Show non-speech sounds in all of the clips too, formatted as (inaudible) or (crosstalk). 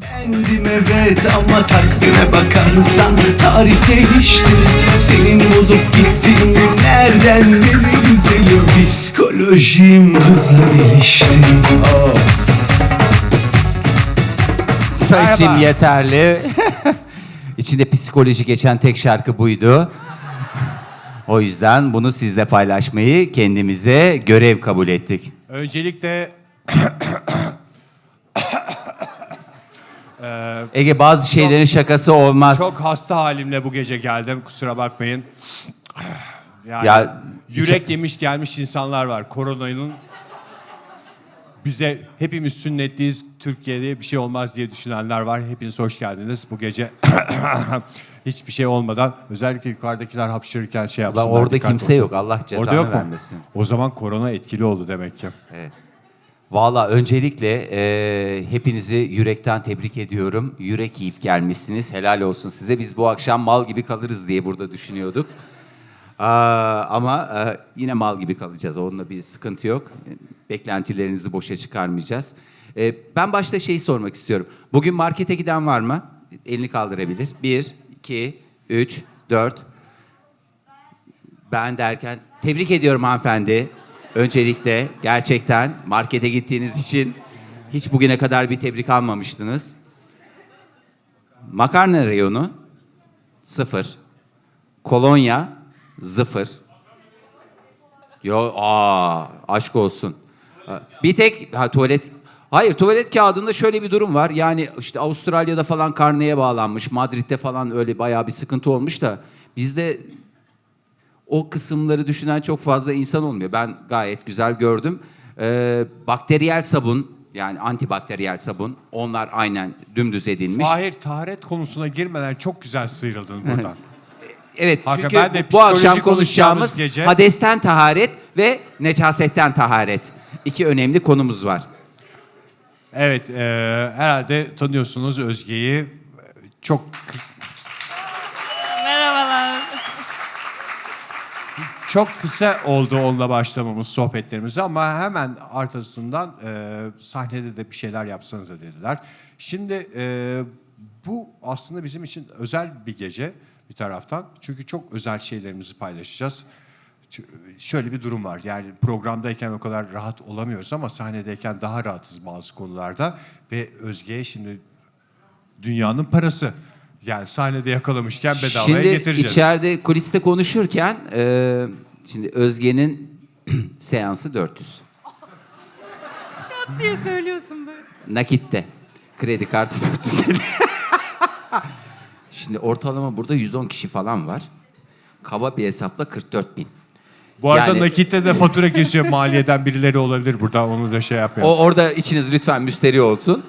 Bendim evet ama takvime bakarsan tarih değişti Senin bozup gittiğin günlerden beri güzelim Psikolojim hızla gelişti Of Sayıcım yeterli. (laughs) İçinde psikoloji geçen tek şarkı buydu. O yüzden bunu sizle paylaşmayı kendimize görev kabul ettik. Öncelikle Ege bazı şeylerin şakası olmaz. çok hasta halimle bu gece geldim. Kusura bakmayın. (sighs) Yani Ya- yürek yemiş gelmiş insanlar var. Koronanın bize hepimiz sünnetliyiz. Türkiye'de bir şey olmaz diye düşünenler var. Hepiniz hoş geldiniz. Bu gece (coughs) hiçbir şey olmadan özellikle yukarıdakiler hapşırırken şey Lan yapsınlar. orada kimse olsun. yok. Allah cezanı Orada yok mu? vermesin. O zaman korona etkili oldu demek ki. Valla öncelikle e, hepinizi yürekten tebrik ediyorum. Yürek yiyip gelmişsiniz. Helal olsun size. Biz bu akşam mal gibi kalırız diye burada düşünüyorduk. Aa, ama e, yine mal gibi kalacağız. Onunla bir sıkıntı yok. Beklentilerinizi boşa çıkarmayacağız. E, ben başta şeyi sormak istiyorum. Bugün markete giden var mı? Elini kaldırabilir. Bir, iki, üç, dört. Ben derken tebrik ediyorum hanımefendi. Öncelikle gerçekten markete gittiğiniz için hiç bugüne kadar bir tebrik almamıştınız. Makarna reyonu sıfır. Kolonya sıfır. Yo aa aşk olsun. Bir tek ha, tuvalet Hayır tuvalet kağıdında şöyle bir durum var. Yani işte Avustralya'da falan karneye bağlanmış. Madrid'de falan öyle bayağı bir sıkıntı olmuş da bizde o kısımları düşünen çok fazla insan olmuyor. Ben gayet güzel gördüm. Ee, bakteriyel sabun yani antibakteriyel sabun onlar aynen dümdüz edilmiş. Fahir taharet konusuna girmeden çok güzel sıyrıldın buradan. (laughs) Evet Hakan, çünkü ben de bu, akşam psikoloji konuşacağımız konuşacağımız gece- hadesten taharet ve necasetten taharet. İki önemli konumuz var. Evet, e, herhalde tanıyorsunuz Özge'yi. Çok. Çok kısa oldu onunla başlamamız sohbetlerimize ama hemen arkasından e, sahnede de bir şeyler yapsanız dediler. Şimdi e, bu aslında bizim için özel bir gece bir taraftan. Çünkü çok özel şeylerimizi paylaşacağız. Şöyle bir durum var. Yani programdayken o kadar rahat olamıyoruz ama sahnedeyken daha rahatız bazı konularda. Ve Özge'ye şimdi dünyanın parası. Yani sahnede yakalamışken bedavaya Şimdi getireceğiz. içeride kuliste konuşurken e, şimdi Özge'nin (clears throat) seansı 400. Çat diye söylüyorsun böyle. Nakitte. Kredi kartı 450. (laughs) Şimdi ortalama burada 110 kişi falan var. Kaba bir hesapla 44 bin. Bu arada Yani- nakitte de fatura kesiyor maliyeden birileri olabilir burada onu da şey yapmayalım. O orada içiniz lütfen müsteri olsun.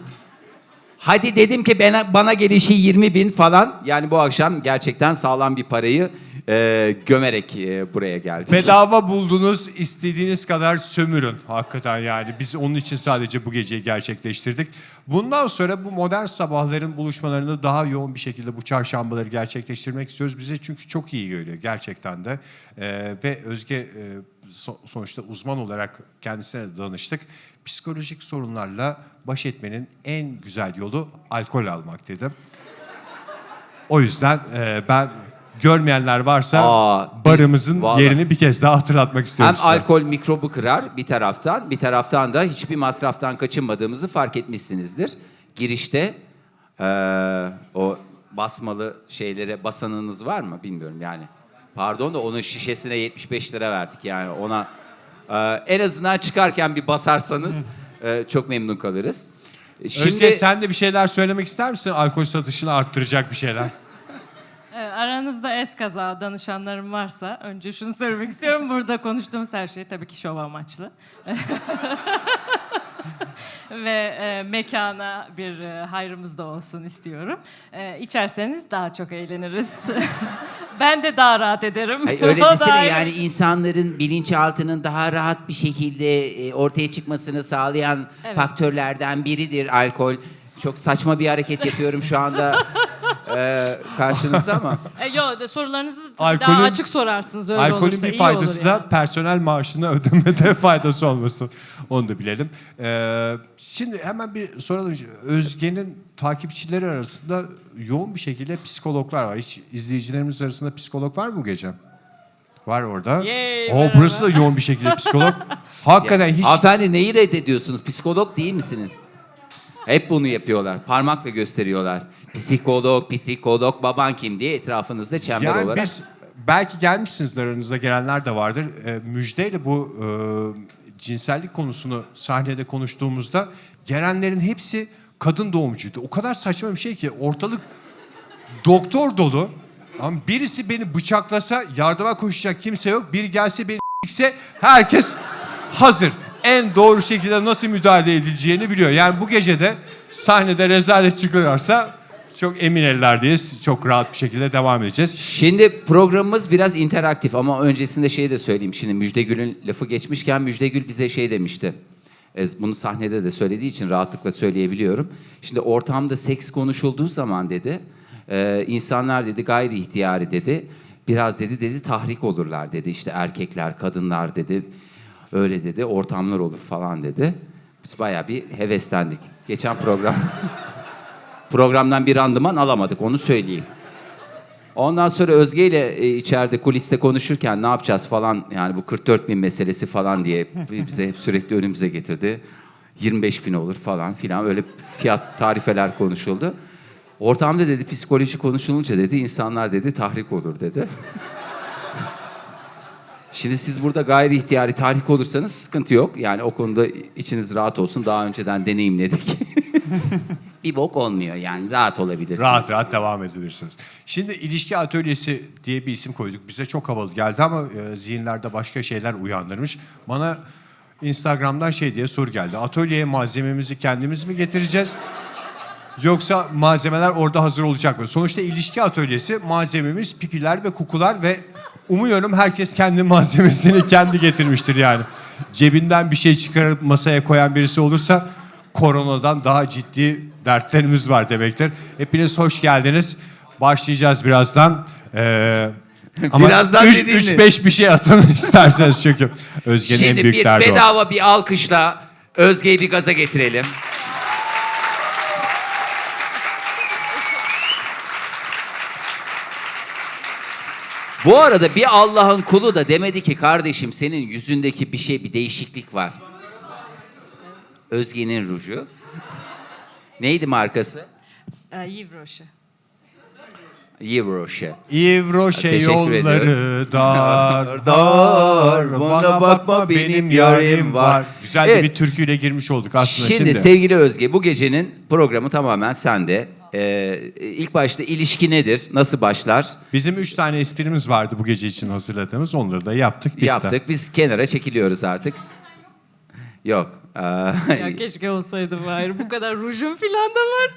Hadi dedim ki bana, bana gelişi 20 bin falan. Yani bu akşam gerçekten sağlam bir parayı e, gömerek e, buraya geldik. Bedava buldunuz istediğiniz kadar sömürün hakikaten yani biz onun için sadece bu geceyi gerçekleştirdik. Bundan sonra bu modern sabahların buluşmalarını daha yoğun bir şekilde bu çarşambaları gerçekleştirmek istiyoruz. Bize çünkü çok iyi geliyor gerçekten de. Ee, ve Özge e, so- sonuçta uzman olarak kendisine danıştık. Psikolojik sorunlarla baş etmenin en güzel yolu alkol almak dedim. O yüzden e, ben görmeyenler varsa Aa, biz- barımızın vallahi- yerini bir kez daha hatırlatmak istiyorum Hem size. alkol mikrobu kırar bir taraftan, bir taraftan da hiçbir masraftan kaçınmadığımızı fark etmişsinizdir. Girişte eee, o basmalı şeylere basanınız var mı bilmiyorum yani. Pardon da onun şişesine 75 lira verdik yani ona eee, en azından çıkarken bir basarsanız eee, çok memnun kalırız. Şimdi Özge sen de bir şeyler söylemek ister misin? Alkol satışını arttıracak bir şeyler. (laughs) Evet, aranızda eskaza danışanlarım varsa önce şunu söylemek istiyorum. Burada konuştuğumuz her şey tabii ki şov amaçlı. (laughs) (laughs) Ve e, mekana bir e, hayrımız da olsun istiyorum. E, içerseniz daha çok eğleniriz. (laughs) ben de daha rahat ederim. Ay, öyle (laughs) O da desene ayrı. yani insanların bilinçaltının daha rahat bir şekilde e, ortaya çıkmasını sağlayan faktörlerden biridir alkol. Çok saçma bir hareket yapıyorum şu anda e, karşınızda ama. E, yo, de- sorularınızı Daha alkolün açık sorarsınız öyle alkolün olursa bir iyi faydası olur da yani. personel maaşını ödemede (laughs) faydası olmasın. Onu da bilelim. Ee, şimdi hemen bir soralım. Özge'nin takipçileri arasında yoğun bir şekilde psikologlar var. Hiç izleyicilerimiz arasında psikolog var mı bu gece? Var orada. Yay, o merhaba. burası da yoğun bir şekilde psikolog. (laughs) Hakikaten hiç Hanımefendi neyi reddediyorsunuz? Psikolog değil misiniz? Hep bunu yapıyorlar. Parmakla gösteriyorlar. Psikolog, psikolog, baban kim diye etrafınızda çember Yani olarak. biz belki gelmişsinizdir aranızda gelenler de vardır. E, müjdeyle bu e, cinsellik konusunu sahnede konuştuğumuzda gelenlerin hepsi kadın doğumcuydu. O kadar saçma bir şey ki ortalık doktor dolu. Ama birisi beni bıçaklasa yardıma koşacak kimse yok. Biri gelse beni ise herkes hazır. En doğru şekilde nasıl müdahale edileceğini biliyor. Yani bu gece de sahnede rezalet çıkıyorsa çok emin ellerdeyiz. Çok rahat bir şekilde devam edeceğiz. Şimdi programımız biraz interaktif ama öncesinde şey de söyleyeyim. Şimdi Müjde Gül'ün lafı geçmişken Müjde Gül bize şey demişti. E, Bunu sahnede de söylediği için rahatlıkla söyleyebiliyorum. Şimdi ortamda seks konuşulduğu zaman dedi, e, insanlar dedi gayri ihtiyari dedi, biraz dedi dedi tahrik olurlar dedi. İşte erkekler, kadınlar dedi, öyle dedi, ortamlar olur falan dedi. Biz bayağı bir heveslendik. Geçen program (laughs) programdan bir randıman alamadık onu söyleyeyim. Ondan sonra Özge ile e, içeride kuliste konuşurken ne yapacağız falan yani bu 44 bin meselesi falan diye bize hep sürekli önümüze getirdi. 25 bin olur falan filan öyle fiyat tarifeler konuşuldu. Ortamda dedi psikoloji konuşulunca dedi insanlar dedi tahrik olur dedi. Şimdi siz burada gayri ihtiyari tahrik olursanız sıkıntı yok. Yani o konuda içiniz rahat olsun. Daha önceden deneyimledik. (laughs) bir bok olmuyor yani rahat olabilirsiniz. Rahat rahat devam edebilirsiniz. Şimdi ilişki atölyesi diye bir isim koyduk. Bize çok havalı geldi ama e, zihinlerde başka şeyler uyandırmış. Bana Instagram'dan şey diye soru geldi. Atölyeye malzememizi kendimiz mi getireceğiz? Yoksa malzemeler orada hazır olacak mı? Sonuçta ilişki atölyesi malzememiz pipiler ve kukular ve umuyorum herkes kendi malzemesini (laughs) kendi getirmiştir yani. Cebinden bir şey çıkarıp masaya koyan birisi olursa koronadan daha ciddi dertlerimiz var demektir. Hepiniz hoş geldiniz. Başlayacağız birazdan. Ee, (laughs) ama Birazdan dediğiniz. 3-5 bir şey atın (laughs) isterseniz çünkü Özge'nin en Şimdi büyük bir derdi o. bedava bir alkışla Özge'yi bir gaza getirelim. Bu arada bir Allah'ın kulu da demedi ki kardeşim senin yüzündeki bir şey bir değişiklik var. Özge'nin ruju. Neydi markası? Ee, Yves Rocher. Yivroşe. İvroşe Teşekkür yolları dar (laughs) Dar, dar bana bakma benim yarim var. Güzel de Evet. bir türküyle girmiş olduk aslında Şimdi, şimdi. sevgili Özge bu gecenin programı tamamen sende. Ee, ilk başta ilişki nedir? Nasıl başlar? Bizim üç tane esprimiz vardı bu gece için hazırladığımız. Onları da yaptık. Bitti. Yaptık. Biz kenara çekiliyoruz artık. Yok. (laughs) Ya keşke olsaydım hayır. Bu kadar rujum filan da var.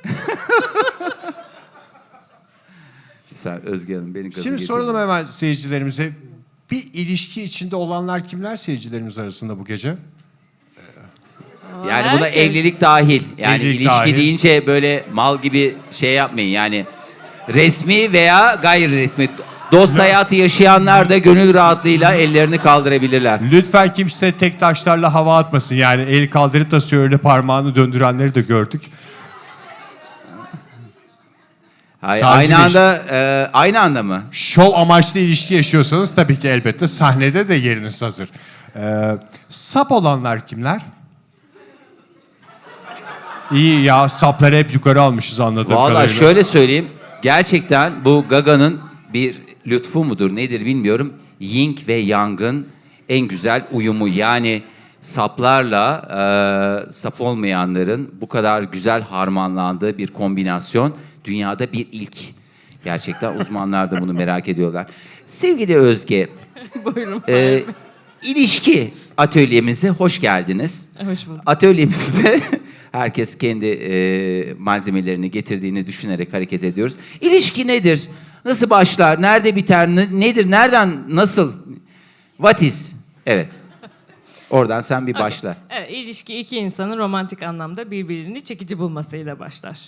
(laughs) Sen Özge Hanım beni gaza Şimdi getirdin. soralım hemen seyircilerimize. Bir ilişki içinde olanlar kimler seyircilerimiz arasında bu gece? Yani buna Herkes. evlilik dahil. Yani Evlilik ilişki dahil. deyince böyle mal gibi şey yapmayın. Yani resmi veya gayri resmi. Dost hayatı yaşayanlar da gönül rahatlığıyla ellerini kaldırabilirler. Lütfen kimse tek taşlarla hava atmasın. Yani el kaldırıp da şöyle parmağını döndürenleri de gördük. Hayır, Sadece aynı anda e, aynı anda mı? Şov amaçlı ilişki yaşıyorsanız tabii ki elbette sahnede de yeriniz hazır. Ee, sap olanlar kimler? İyi ya sapları hep yukarı almışız anladığım Valla kadarıyla. şöyle söyleyeyim. Gerçekten bu Gaga'nın bir lütfu mudur nedir bilmiyorum. Ying ve Yang'ın en güzel uyumu. Yani saplarla e, sap olmayanların bu kadar güzel harmanlandığı bir kombinasyon dünyada bir ilk. Gerçekten uzmanlar da bunu merak ediyorlar. Sevgili Özge, (laughs) Buyurun. e, ilişki atölyemize hoş geldiniz. Hoş bulduk. Atölyemizde (laughs) herkes kendi e, malzemelerini getirdiğini düşünerek hareket ediyoruz. İlişki nedir? Nasıl başlar? Nerede biter? Ne- nedir? Nereden? Nasıl? What is? Evet. Oradan sen bir başla. Evet, ilişki iki insanın romantik anlamda birbirini çekici bulmasıyla başlar.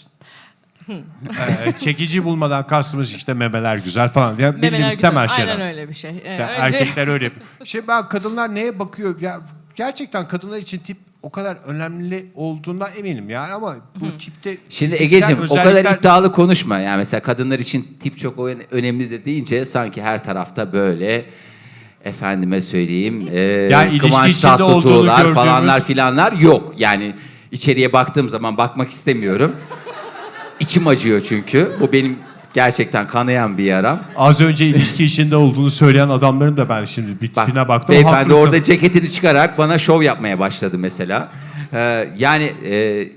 Ee, çekici bulmadan kastımız işte memeler güzel falan Memeler bildiğimiz temel şeyler. Aynen öyle bir şey. Ee, Ya önce- Erkekler öyle yapıyor. (laughs) Şimdi ben kadınlar neye bakıyor? Ya gerçekten kadınlar için tip o kadar önemli olduğundan eminim yani ama bu tipte Şimdi Ege'cim o kadar özellikler- iddialı konuşma. Yani mesela kadınlar için tip çok ö- önemlidir deyince sanki her tarafta böyle efendime söyleyeyim e, Yani ilişki Kıvanç içinde olduğunu Tatlıtuğlar gördüğümüz- falanlar filanlar yok. Yani içeriye baktığım zaman bakmak istemiyorum. İçim acıyor çünkü. Bu benim gerçekten kanayan bir yaram. Az önce ilişki içinde olduğunu söyleyen adamların da ben şimdi bir Bak, tipine baktım. beyefendi Haklısın. orada ceketini çıkararak bana şov yapmaya başladı mesela. Ee, yani e,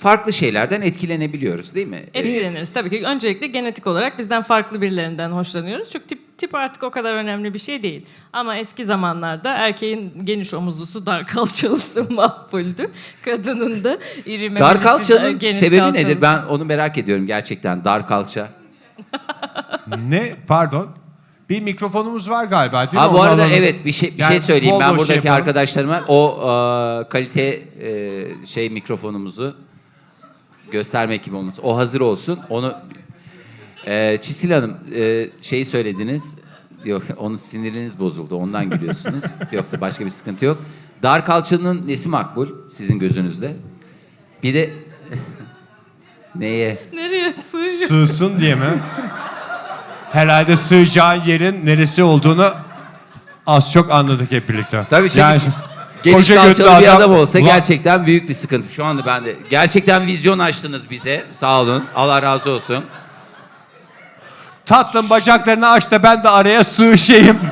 farklı şeylerden etkilenebiliyoruz değil mi? Etkileniriz tabii ki. Öncelikle genetik olarak bizden farklı birilerinden hoşlanıyoruz. Çünkü tip, tip artık o kadar önemli bir şey değil. Ama eski zamanlarda erkeğin geniş omuzlusu, dar kalçalısı (laughs) makbuldü. Kadının da iri memelisi, Dar kalçanın geniş sebebi kalçalı. nedir? Ben onu merak ediyorum gerçekten. Dar kalça. Ne? Pardon. Bir mikrofonumuz var galiba değil mi? Ha bu Onu arada alalım. evet bir şey bir Yani şey söyleyeyim bol ben şey buradaki yapalım. arkadaşlarıma o e, kalite e, şey mikrofonumuzu göstermek gibi olması. O hazır olsun. Onu e, Çisil Hanım e, şeyi söylediniz. Yok onun siniriniz bozuldu. Ondan gülüyorsunuz. (laughs) Yoksa başka bir sıkıntı yok. Dar kalçanın nesi makbul sizin gözünüzde? Bir de (laughs) neye? Nereye sığıyor? Sığsın diye mi? Herhalde sığacağın yerin neresi olduğunu az çok anladık hep birlikte. Tabii şimdi Yani geniş koca kalçalı bir adam olsa Ulan, gerçekten büyük bir sıkıntı. Şu anda ben de gerçekten vizyon açtınız bize. Sağ olun. Allah razı olsun. Tatlım bacaklarını aç da ben de araya sığışayım. (laughs)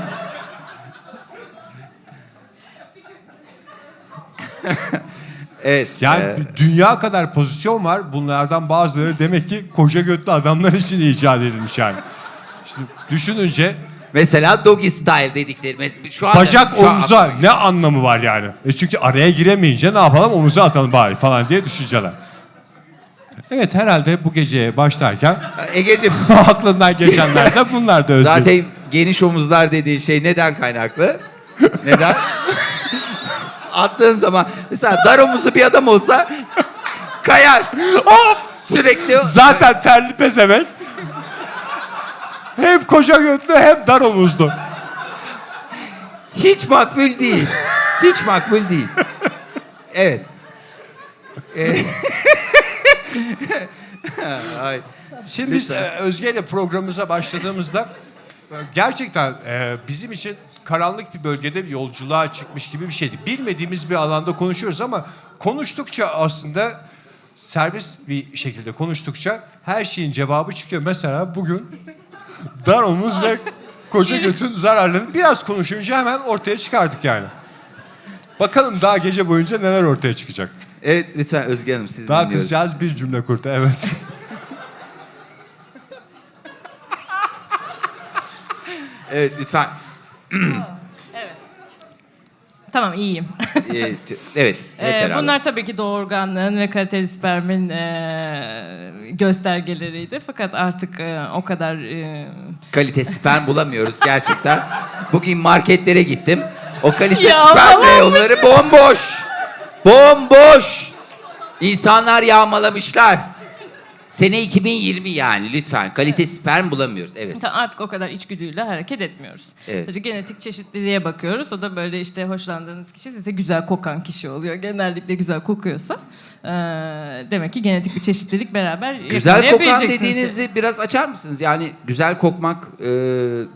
Evet. Yani e, dünya kadar pozisyon var. Bunlardan bazıları demek ki koca götlü adamlar için icat edilmiş yani. Şimdi düşününce mesela doggy style dediklerimiz şu anda bacak şu an- omuza ne anlamı var yani? E çünkü araya giremeyince ne yapalım omuza atalım bari falan diye düşünceler. Evet herhalde bu geceye başlarken (laughs) Ege'ciğim (laughs) aklından geçenler de bunlar da özgür. zaten geniş omuzlar dediği şey neden kaynaklı? Neden? (laughs) Attığın zaman mesela dar omuzlu bir adam olsa kayar. Hop! Sürekli Zaten terli pezevenk. Hem koca götlü hem dar omuzlu. Hiç makbul değil. Hiç makbul değil. Evet. Ee, (laughs) Ay. Şimdi biz e, Özge ile programımıza başladığımızda e, gerçekten e, bizim için karanlık bir bölgede bir yolculuğa çıkmış gibi bir şeydi. Bilmediğimiz bir alanda konuşuyoruz ama konuştukça aslında serbest bir şekilde konuştukça her şeyin cevabı çıkıyor. Mesela bugün dar omuz ve koca götün zararlarını biraz konuşunca hemen ortaya çıkardık yani. Bakalım daha gece boyunca neler ortaya çıkacak. Evet lütfen Özge Hanım siz Daha dinliyoruz. kızcağız bir cümle kurdu evet. Evet lütfen. (clears throat) Tamam iyiyim. (laughs) Ee, t- evet hep Ee, beraber. bunlar tabii ki doğurganlığın ve kaliteli spermin e, göstergeleriydi. Fakat artık e, o kadar e, Kalite sperm bulamıyoruz gerçekten. (laughs) Bugün marketlere gittim. O kalite Ya, sperm reyonları bomboş. Bomboş. İnsanlar yağmalamışlar. Sene 2020 yani lütfen. Kalite sperm bulamıyoruz. Evet. Ta- Artık o kadar içgüdüyle hareket etmiyoruz. Evet. Sadece genetik çeşitliliğe bakıyoruz. O da böyle işte hoşlandığınız kişi size güzel kokan kişi oluyor. Genellikle güzel kokuyorsa eee, demek ki genetik bir çeşitlilik beraber Güzel kokan yakalayabileceksiniz. dediğinizi biraz açar mısınız? Yani güzel kokmak e,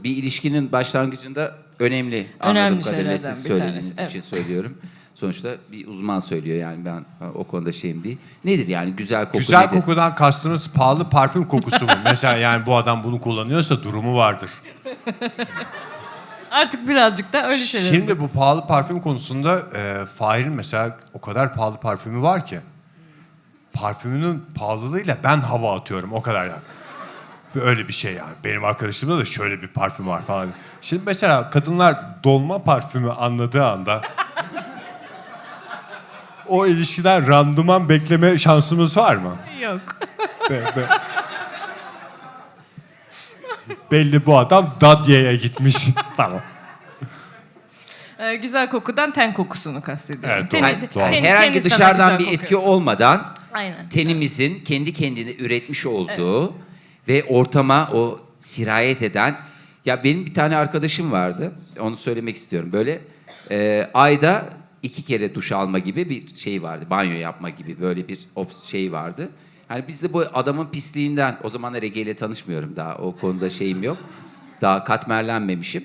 bir ilişkinin başlangıcında önemli. Önemli Anladığım kadarıyla şeylerden siz bir söylediğiniz tanesi, için söylüyorum. Sonuçta bir uzman söylüyor yani ben o konuda şeyim değil. Nedir yani güzel koku Güzel nedir? kokudan kastınız pahalı parfüm kokusu mu? Mesela yani bu adam bunu kullanıyorsa durumu vardır. (laughs) Artık birazcık da öyle şeyler. Şimdi bu pahalı parfüm konusunda e, Fahir'in mesela o kadar pahalı parfümü var ki. Parfümünün pahalılığıyla ben hava atıyorum o kadar yani. Öyle bir şey yani. Benim arkadaşımda da şöyle bir parfüm var falan. Şimdi mesela kadınlar dolma parfümü anladığı anda o ilişkiden randıman bekleme şansımız var mı? Yok. Be- be- Belli bu adam Dadye'ye gitmiş. (laughs) tamam. Eee, güzel kokudan ten kokusunu kastediyorum. Evet, doğru. Teni- Yani, herhangi sana dışarıdan bir güzel etki kokuyor. olmadan Aynen. tenimizin kendi kendine üretmiş olduğu ve ortama o sirayet eden ya benim bir tane arkadaşım vardı onu söylemek istiyorum böyle e, ayda iki kere duş alma gibi bir şey vardı banyo yapma gibi böyle bir şey vardı. Yani biz de bu adamın pisliğinden o zamanlar Ege ile tanışmıyorum daha o konuda şeyim yok daha katmerlenmemişim.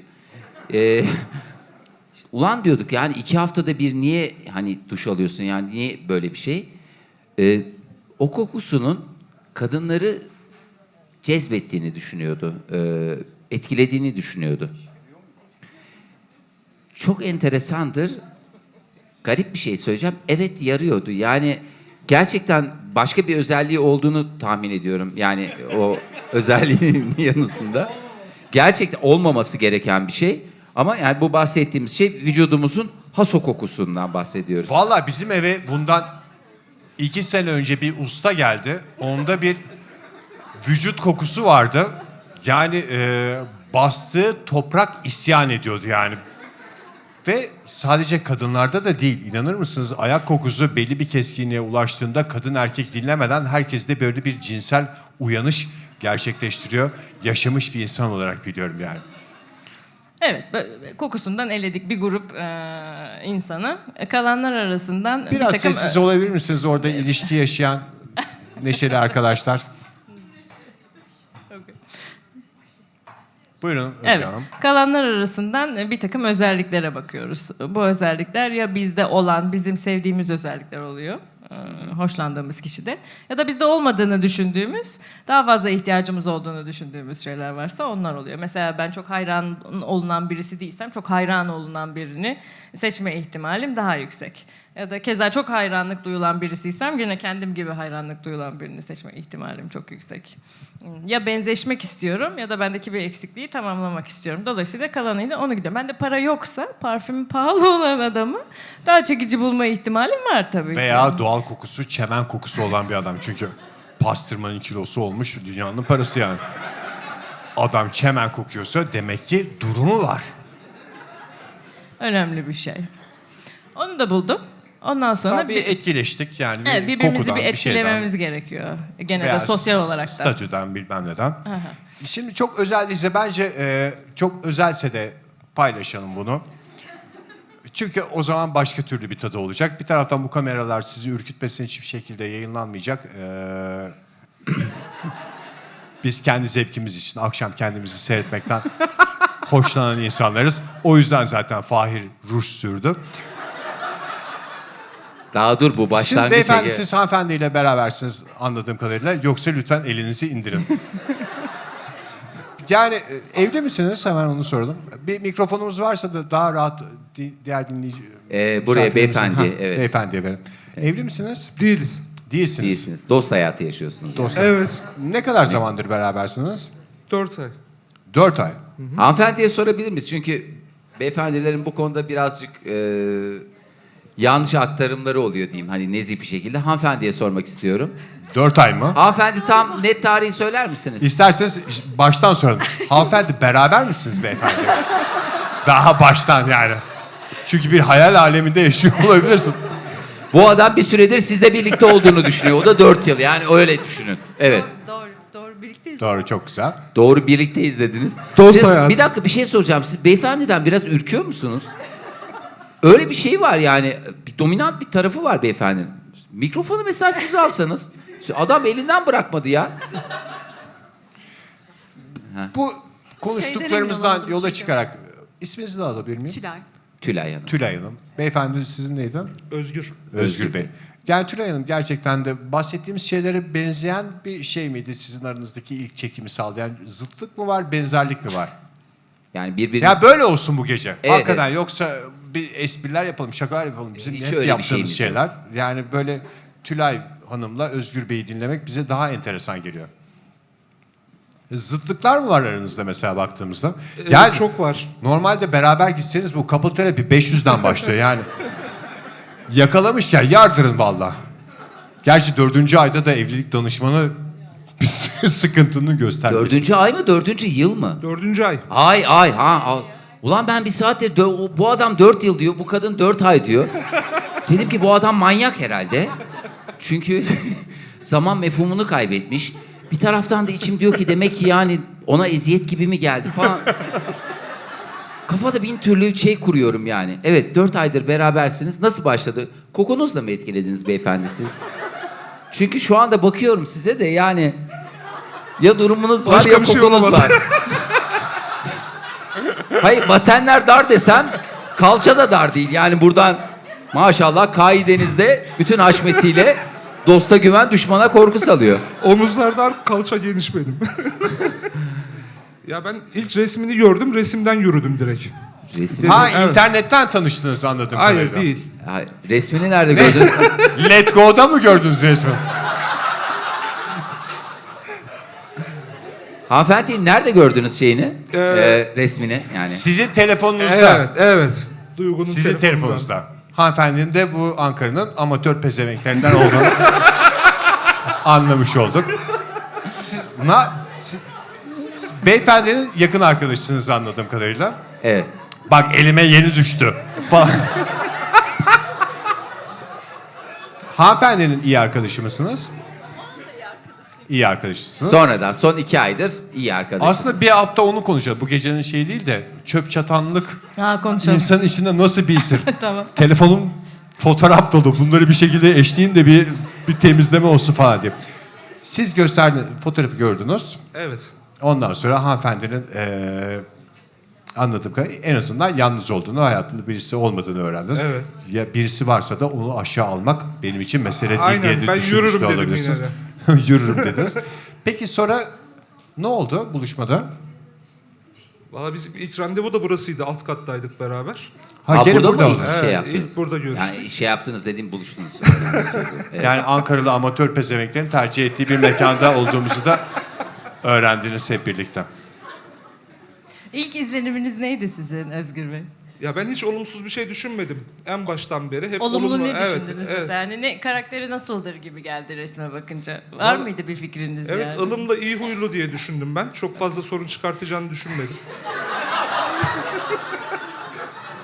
E, (laughs) Ulan diyorduk yani iki haftada bir niye hani duş alıyorsun yani niye böyle bir şey? Ee, o kokusunun kadınları cezbettiğini düşünüyordu. ee, etkilediğini düşünüyordu. Çok enteresandır. Garip bir şey söyleyeceğim. Evet yarıyordu. Yani gerçekten başka bir özelliği olduğunu tahmin ediyorum. Yani o (laughs) özelliğinin yanısında. Gerçekten olmaması gereken bir şey. Ama yani bu bahsettiğimiz şey vücudumuzun haso kokusundan bahsediyoruz. Valla bizim eve bundan iki sene önce bir usta geldi. Onda bir vücut kokusu vardı. Yani e, bastığı toprak isyan ediyordu yani. Ve sadece kadınlarda da değil. inanır mısınız? Ayak kokusu belli bir keskinliğe ulaştığında kadın erkek dinlemeden herkeste böyle bir cinsel uyanış gerçekleştiriyor. Yaşamış bir insan olarak biliyorum yani. Evet, kokusundan eledik bir grup e, insanı. E, Kalanlar arasından bir Biraz takım... sessiz olabilir misiniz orada (laughs) ilişki yaşayan neşeli arkadaşlar? Buyurun Özge Evet. Hanım. Kalanlar arasından e, bir takım özelliklere bakıyoruz. Bu özellikler ya bizde olan, bizim sevdiğimiz özellikler oluyor. e, Hoşlandığımız kişide. Ya da bizde olmadığını düşündüğümüz, daha fazla ihtiyacımız olduğunu düşündüğümüz şeyler varsa onlar oluyor. Mesela ben çok hayran olunan birisi değilsem, çok hayran olunan birini seçme ihtimalim daha yüksek. Ya da keza çok hayranlık duyulan birisiysem yine kendim gibi hayranlık duyulan birini seçme ihtimalim çok yüksek. Ya benzeşmek istiyorum ya da bendeki bir eksikliği tamamlamak istiyorum. Dolayısıyla kalanıyla onu gidiyorum. Bende para yoksa parfümü pahalı olan adamı daha çekici bulma ihtimalim var tabii ki. Veya doğal kokusu, çemen kokusu olan bir adam. Çünkü pastırmanın kilosu olmuş dünyanın parası yani. Adam çemen kokuyorsa demek ki durumu var. Önemli bir şey. Onu da buldum. Ondan sonra Tabii bir, etkileştik yani. evet, birbirimizi kokudan, bir şeyden. etkilememiz gerekiyor. Gene Veya de sosyal olarak da. Statüden bilmem neden. Şimdi çok özel değilse bence e, çok özelse de paylaşalım bunu. Çünkü o zaman başka türlü bir tadı olacak. Bir taraftan bu kameralar sizi ürkütmesin hiçbir şekilde yayınlanmayacak. Ee, (laughs) biz kendi zevkimiz için akşam kendimizi seyretmekten (laughs) hoşlanan insanlarız. O yüzden zaten Fahir ruj sürdü. Daha dur bu Şimdi başlangıç. beyefendi Ege. siz hanımefendiyle berabersiniz anladığım kadarıyla. Yoksa lütfen elinizi indirin. (laughs) yani e, evli misiniz? Hemen onu sordum. Bir mikrofonumuz varsa da daha rahat di- diğer dinleyici... Ee, buraya beyefendi, Ha, evet. Beyefendiye verin. Evli misiniz? Değiliz. Değilsiniz. Değilsiniz. Dost hayatı yaşıyorsunuz. Dost- Evet. Ne kadar zamandır berabersiniz? 4 ay. Dört ay. Hanımefendiye sorabilir miyiz? Çünkü beyefendilerin bu konuda birazcık e, yanlış aktarımları oluyor diyeyim. Hani nezih bir şekilde. Hanımefendiye sormak istiyorum. Dört ay mı? Hanımefendi tam net tarihi söyler misiniz? İsterseniz baştan soralım. Hanımefendi beraber misiniz beyefendi? Daha baştan yani. Çünkü bir hayal aleminde yaşıyor olabilirsin. Bu adam bir süredir sizle birlikte olduğunu düşünüyor. O da 4 yıl. Yani öyle düşünün. Evet. Doğru, doğru birlikteyiz. Doğru çok güzel. Doğru birlikte izlediniz. Dost Siz- hayatı. Bir dakika bir şey soracağım. Siz beyefendiden biraz ürküyor musunuz? Öyle bir şey var yani. Bir dominant bir tarafı var beyefendinin. Mikrofonu mesela siz alsanız. Adam elinden bırakmadı ya. Bu konuştuklarımızdan yola çünkü. çıkarak isminizi de alabilir miyim? Tülay. Tülay Hanım. Tülay Hanım. Beyefendi sizin neydi? Özgür. Özgür Bey. Yani Tülay Hanım gerçekten de bahsettiğimiz şeylere benzeyen bir şey miydi sizin aranızdaki ilk çekimi sağlayan? Zıtlık mı var, benzerlik mi var? Yani birbiriniz... Ya böyle olsun bu gece. Evet, Hakikaten yoksa bir espriler yapalım, şakalar yapalım. Bizim Hiç hep yaptığımız şeyler. Yani böyle Tülay Hanım'la Özgür Bey'i dinlemek bize daha enteresan geliyor. Zıtlıklar mı var aranızda mesela baktığımızda? Yani çok var. Normalde beraber gitseniz bu couple terapi 500'den başlıyor yani. Yakalamışken yardırın valla. Gerçi dördüncü ayda da evlilik danışmanı (laughs) sıkıntını göstermiş. Dördüncü ay mı dördüncü yıl mı? Dördüncü ay. Ay ay ha. al. Ulan ben bir saattir dö- bu adam dört yıl diyor, bu kadın dört ay diyor. Dedim ki bu adam manyak herhalde. çünkü (laughs) zaman mefhumunu kaybetmiş. Bir taraftan da içim diyor ki demek ki yani ona eziyet gibi mi geldi falan. Kafada bin türlü şey kuruyorum yani. Evet dört aydır berabersiniz. Nasıl başladı? Kokunuzla mı etkilediniz beyefendi siz? Çünkü şu anda bakıyorum size de yani ya durumunuz var Başka ya bir şey kokunuz olmaz. var. Hayır basenler dar desem kalça da dar değil. Yani buradan maşallah Kaideniz'de bütün haşmetiyle dosta güven düşmana korku salıyor. Omuzlar dar, kalça geniş benim. (laughs) ya ben ilk resmini gördüm, resimden yürüdüm direkt. Resim. Ha Evet. internetten tanıştınız anladım. Hayır değil. Ha, resmini nerede gördün? (laughs) Let Go'da mı gördünüz resmi? Hanımefendi nerede gördünüz şeyini? Ee, Ee, resmini yani. Sizin telefonunuzda. Evet, evet. Duygu'nun Sizin telefonunuzda. Hanımefendinin de bu Ankara'nın amatör pezevenklerinden olduğunu (laughs) anlamış olduk. Siz, na, siz- siz- beyefendinin yakın arkadaşısınız anladığım kadarıyla. Evet. Bak elime yeni düştü falan. (laughs) Hanımefendinin iyi arkadaşı mısınız? İyi arkadaşısınız. Sonradan son iki aydır iyi arkadaş. Aslında bir hafta onu konuşalım. Bu gecenin şeyi değil de çöp çatanlık Ha konuşalım. insanın içinde nasıl bir hissir? (laughs) tamam. Telefonum fotoğraf dolu. Bunları bir şekilde eşleyin de bir bir temizleme olsun falan diye. Siz gösterdiniz, fotoğrafı gördünüz. Evet. Ondan sonra hanımefendinin eee anladığım kadarıyla en azından yalnız olduğunu, hayatında birisi olmadığını öğrendiniz. Evet. Ya birisi varsa da onu aşağı almak benim için mesele değil Aynen, diye de ben düşünmüş yürürüm de dedim olabilirsiniz. yine (laughs) yürürüm dediniz. Peki sonra ne oldu buluşmada? Valla bizim ilk randevu da burasıydı. Alt kattaydık beraber. Ha, Ha, gene burada, burada mı oldu. ilk Evet, şey ilk yaptınız? burada görüştük. Yani şey yaptınız dediğim buluştunuz. (laughs) Evet. Yani Ankaralı amatör pezevenklerin tercih ettiği bir mekanda olduğumuzu da öğrendiniz hep birlikte. İlk izleniminiz neydi sizin Özgür Bey? Ya ben hiç olumsuz bir şey düşünmedim. En baştan beri hep Olumlu olumlu. ne evet, düşündünüz evet. mesela? Yani ne karakteri nasıldır gibi geldi resme bakınca. Var Vallahi- mıydı bir fikriniz Evet, yani? ılımlı, iyi huylu diye düşündüm ben. Çok fazla sorun çıkartacağını düşünmedim.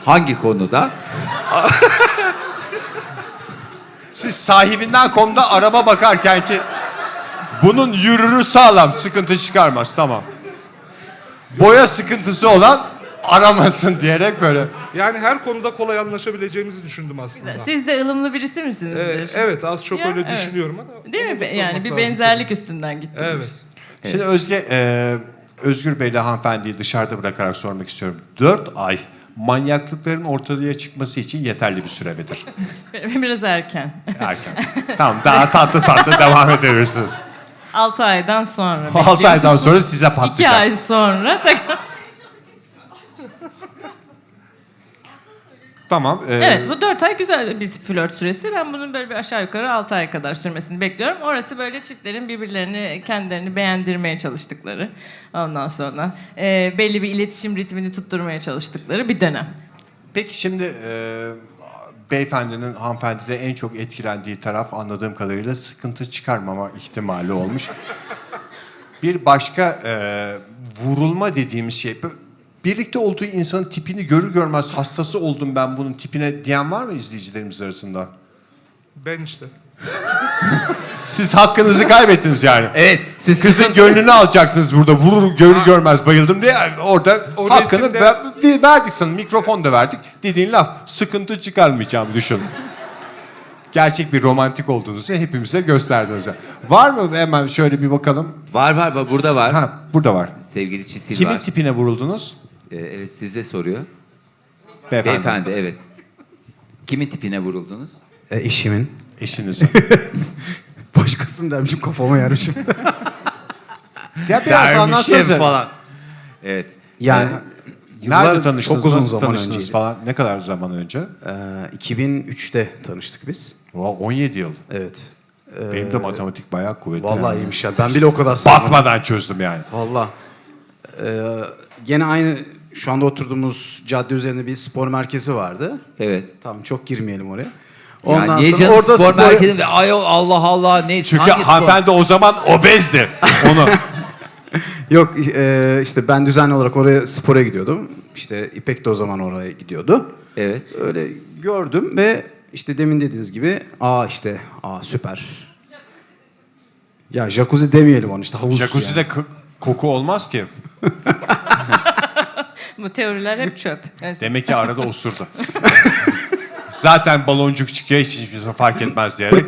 Hangi konuda? Siz sahibinden komda araba bakarken ki bunun yürürü sağlam sıkıntı çıkarmaz tamam. Boya sıkıntısı olan aramasın diyerek böyle. Yani her konuda kolay anlaşabileceğimizi düşündüm aslında. Siz de ılımlı birisi misinizdir? Ee, evet, az çok Ya, öyle evet. düşünüyorum ama. Değil mi? onu Yani sormak bir lazım benzerlik üstünden gittiniz. tabii. Evet. Şimdi Özge, e, Özgür Bey'le hanımefendiyi dışarıda bırakarak sormak istiyorum. Dört ay manyaklıkların ortaya çıkması için yeterli bir süre midir? (laughs) Biraz erken. Erken. tamam daha tatlı tatlı (laughs) devam edebilirsiniz. 6 aydan sonra. 6 bekliyoruz. aydan sonra size 2 patlayacak. ay sonra tekrar. Tamam. e, Evet bu 4 ay güzel bir flört süresi. Ben bunun böyle bir aşağı yukarı 6 ay kadar sürmesini bekliyorum. Orası böyle çiftlerin birbirlerini kendilerini beğendirmeye çalıştıkları. Ondan sonra e, belli bir iletişim ritmini tutturmaya çalıştıkları bir dönem. Peki şimdi e, beyefendinin hanımefendide en çok etkilendiği taraf anladığım kadarıyla sıkıntı çıkarmama ihtimali olmuş. bir başka e, vurulma dediğimiz şey. Birlikte olduğu insanın tipini görür görmez hastası oldum ben bunun tipine diyen var mı izleyicilerimiz arasında? Ben işte. (laughs) Siz hakkınızı kaybettiniz yani. Evet. Siz Kızın gönlünü alacaktınız burada. Vurur görür görmez bayıldım diye orada O hakkını resimde- ver- ver- verdik sana. Mikrofon da verdik. Dediğin laf sıkıntı çıkarmayacağım düşün. Gerçek bir romantik olduğunuzu hepimize gösterdiniz. Var mı hemen şöyle bir bakalım. Var var var burada var. Ha burada var. Sevgili Çisil Kimin var. tipine vuruldunuz? Ee, evet size soruyor. Beyefendi. Beyefendi evet. Kimin tipine vuruldunuz? E, eşimin. Eşiniz. (laughs) Başkasını dermişim kafama yermişim. (laughs) ya biraz anlatsanıza. falan. Evet. Yani Nerede yıllar tanıştınız? Çok uzun nasıl zaman tanıştınız önceydi. falan? Ne kadar zaman önce? Ee, 2003'te tanıştık biz. Wow, 17 yıl. Evet. Ee, Benim de matematik bayağı kuvvetli. Vallahi yani. iyiymiş ya. Ben bile o kadar saymadım. Bakmadan çözdüm yani. Vallahi. Ee, gene aynı şu anda oturduğumuz cadde üzerinde bir spor merkezi vardı. Evet. Tamam çok girmeyelim oraya. yani niye canım spor, spor- merkezi ve ayol Allah Allah ne Çünkü hangi spor? hanımefendi o zaman obezdi. (laughs) Onu. Yok e, işte ben düzenli olarak oraya spora gidiyordum. İşte İpek de o zaman oraya gidiyordu. Evet. Öyle gördüm ve işte demin dediğiniz gibi aa işte aa süper. Ya jacuzzi demeyelim onu işte havuz. Jacuzzi'de yani. k- koku olmaz ki. (laughs) Bu teoriler hep çöp. Evet. Demek ki arada osurdu. (laughs) Zaten baloncuk çıkıyor hiç hiçbir zaman fark etmez diyerek.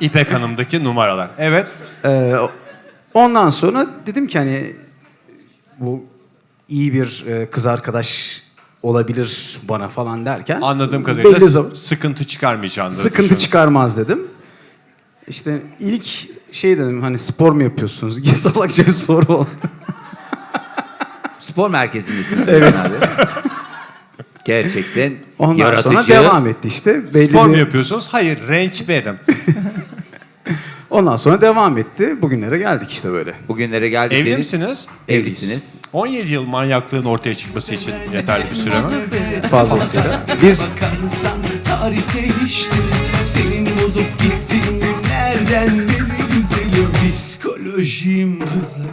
İpek Hanım'daki numaralar. Evet. Ee, ondan sonra dedim ki hani bu iyi bir e, kız arkadaş olabilir bana falan derken Anladığım belli kadarıyla zaman- s- sıkıntı çıkarmayacağını sıkıntı düşünüyorum. çıkarmaz dedim. İşte ilk şey dedim hani spor mu yapıyorsunuz? (laughs) Salakça bir soru oldu. Spor merkezindesiniz. (laughs) evet. Gerçekten Ondan yaratıcı. sonra devam etti işte. Belli Spor mu bir- yapıyorsunuz? Hayır, renç benim. (laughs) Ondan sonra devam etti. Bugünlere geldik işte böyle. Bugünlere geldik. Evli misiniz? Evlisiniz. 17 yıl manyaklığın ortaya çıkması için yeterli bir süre mi? Fazlasıyla. Biz Bakarsan tarih değişti Senin bozup gittiğin günlerden Psikolojim hızla